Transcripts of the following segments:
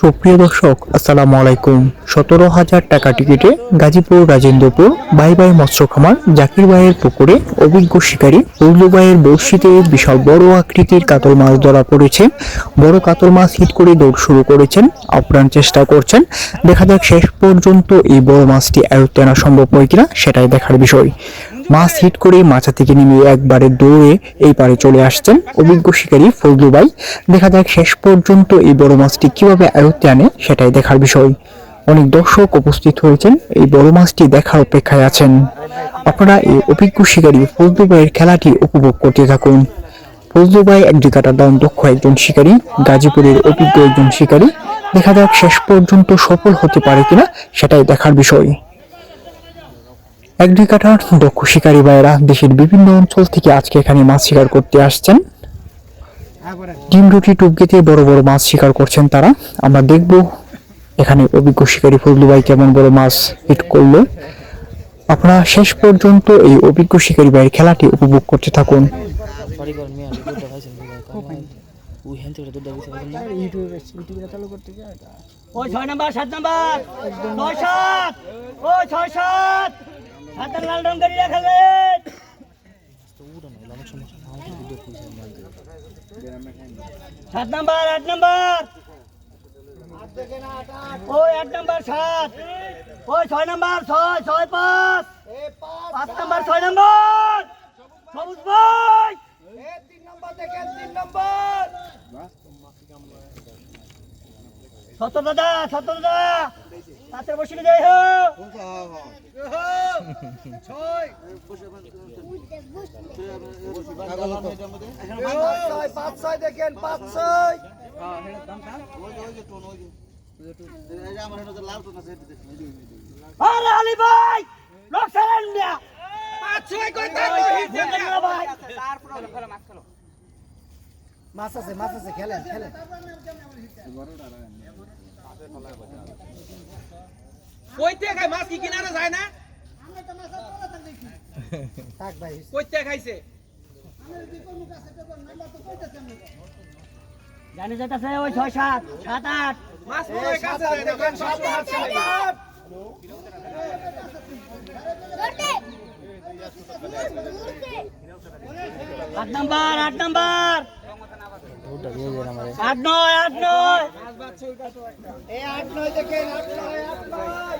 সুপ্রিয় দর্শক, আসসালামু আলাইকুম। সতেরো হাজার টাকা টিকিটে গাজীপুর, রাজেন্দ্রপুর, বাই বাই মৎস্য খামার, জাকির ভাইয়ের পুকুরে অভিজ্ঞ শিকারী ফজলু ভাইয়ের বড়শিতে বিশাল বড় আকৃতির কাতল মাছ ধরা পড়েছে। বড় কাতল মাছ হিট করে দৌড় শুরু করেছেন, আপ্রাণ চেষ্টা করছেন। দেখা যাক শেষ পর্যন্ত এই বড় মাছটি আয়ত্তে আনা সম্ভব হয় কিনা, সেটাই দেখার বিষয়। মাছ হিট করে মাছা থেকে নেমে একবারে দৌড়ে এই পারে চলে আসছেন অভিজ্ঞ শিকারী ফজলু ভাই। দেখা যাক শেষ পর্যন্ত এই বড় মাছটি কীভাবে আয়ত্তে আনে সেটাই দেখার বিষয়। অনেক দর্শক উপস্থিত হয়েছেন, এই বড় মাছটি দেখার অপেক্ষায় আছেন। আপনারা এই অভিজ্ঞ শিকারী ফজলু ভাইয়ের খেলাটি উপভোগ করতে থাকুন। ফজলু ভাই একটি কাটার দাম দক্ষ একজন শিকারী, গাজীপুরের অভিজ্ঞ একজন শিকারী। দেখা যাক শেষ পর্যন্ত সফল হতে পারে কিনা সেটাই দেখার বিষয়। একটি কাটার দক্ষ শিকারী ভাইয়েরা দেশের বিভিন্ন অঞ্চল থেকে আজকে এখানে মাছ শিকার করতে আসছেন। ডিম রুটি টুপগেতে বড় বড় মাছ শিকার করছেন তারা। আমরা দেখব এখানে অভিজ্ঞ শিকারী ফজলু ভাই কেমন বড় মাছ হিট করল। আপনারা শেষ পর্যন্ত এই অভিজ্ঞ শিকারী ভাইয়ের খেলাটি উপভোগ করতে থাকুন। ওই ছয় নাম্বার, সাত নাম্বার। ছয় সাত। ওই ছয় সাত। সাত লাল রং দুধ খুঁজছে সাত নাম্বার, আট নাম্বার। ওই আট নাম্বার, সাত। ওই ছয় নাম্বার, ছয় ছয়, পাঁচ। পাঁচ নাম্বার, ছয় নাম্বার। সবুজ ভাই সত্তর দাদা সত্তর দাদা পাত্রে বসে যাই হোক পাঁচ ছয় দেখেন পাঁচ ছয় আরে আলী ভাই লোক সারেন না পাঁচ ছয় কই ভাই মাছ আছে মাছ আছে খেলেন খেলেন। কইতে খাই মাছ কি কিনারে যায় না? থাক ভাই কইতে খাইছে জানি যেতেছে ওই ছয় সাত সাত আট। মাছ কাছে যায় না, মাছ সাত আট, সাত আট। আট নাম্বার আট নাম্বার। দুধটা দিয়ে দেন আমারে। আট নয় আট নয়। এই আট নয় দেখেন আট নয় আট নয়।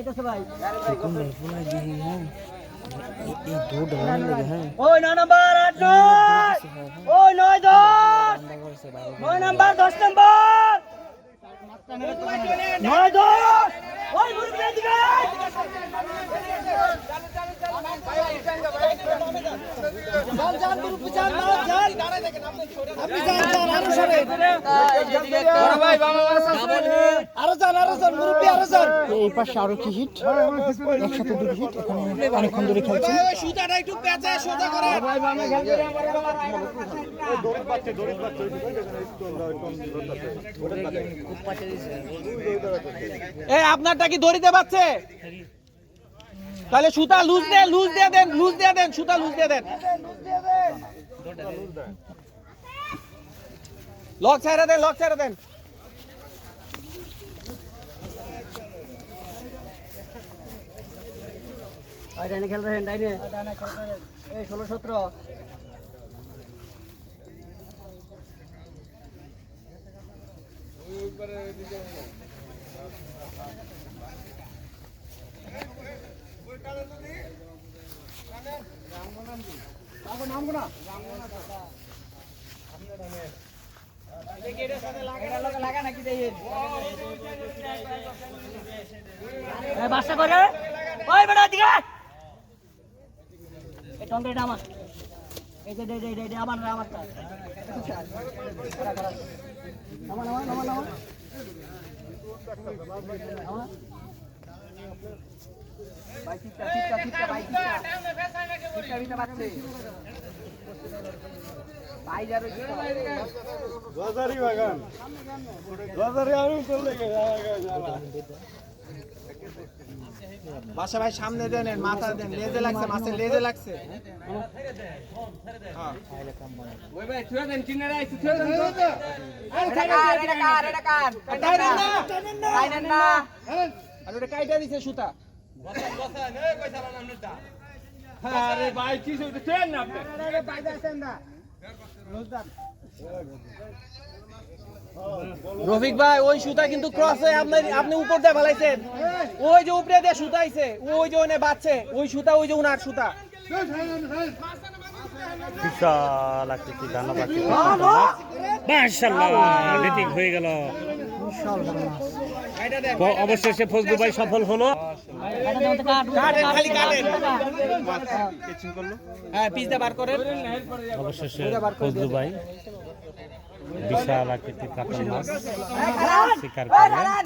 এটা ভাই। কোন ফুলাই হ্যাঁ। এই লাগে হ্যাঁ। ওই নাম্বার ওই নাম্বার নাম্বার। ওই মুরগি দিকে। এই পাশে আরও কি হিট একসাথে দুটো হিট এখানে অনেকক্ষণ ধরে এই আপনারটা কি দড়িতে পাচ্ছে তাহলে সুতা লুজ দিয়ে লুজ দিয়ে দেন, লুজ দিয়ে দেন, সুতা লুজ দিয়ে দেন। লক ছাইরা দেন, লক ছাইরা দেন। ডাইনে খেল রহেন ডাইনে। এই, ষোলো, সতেরো। বাসা করে। ওই বেটা দিকে এই টঙ্কাটা আমার। এই যে দে দে আমার আমারটা নামা নামা নামা নামা বাসা ভাই সামনে দেন মাথা দেন লেজে লাগছে মাছের লেজে লাগছে। হ্যাঁ। আর ওটা কাইটা দিছে সুতা। রফিক ভাই ওই সুতা কিন্তু ক্রস হয়ে আপনি আপনি উপর দিয়ে ফেলাইছেন। ওই যে উপরে দিয়ে সুতা আইছে ওই যে ওনে বাচ্ছে ওই সুতা ওই যে উনার সুতা। মাশাআল্লাহ হয়ে গেল। অবশেষে ফজলু ভাই সফল হলো। হ্যাঁ পিস বার করেন। অবশেষে ফজলু ভাই বিশাল আকৃতির কাতল মাছ শিকার করলেন।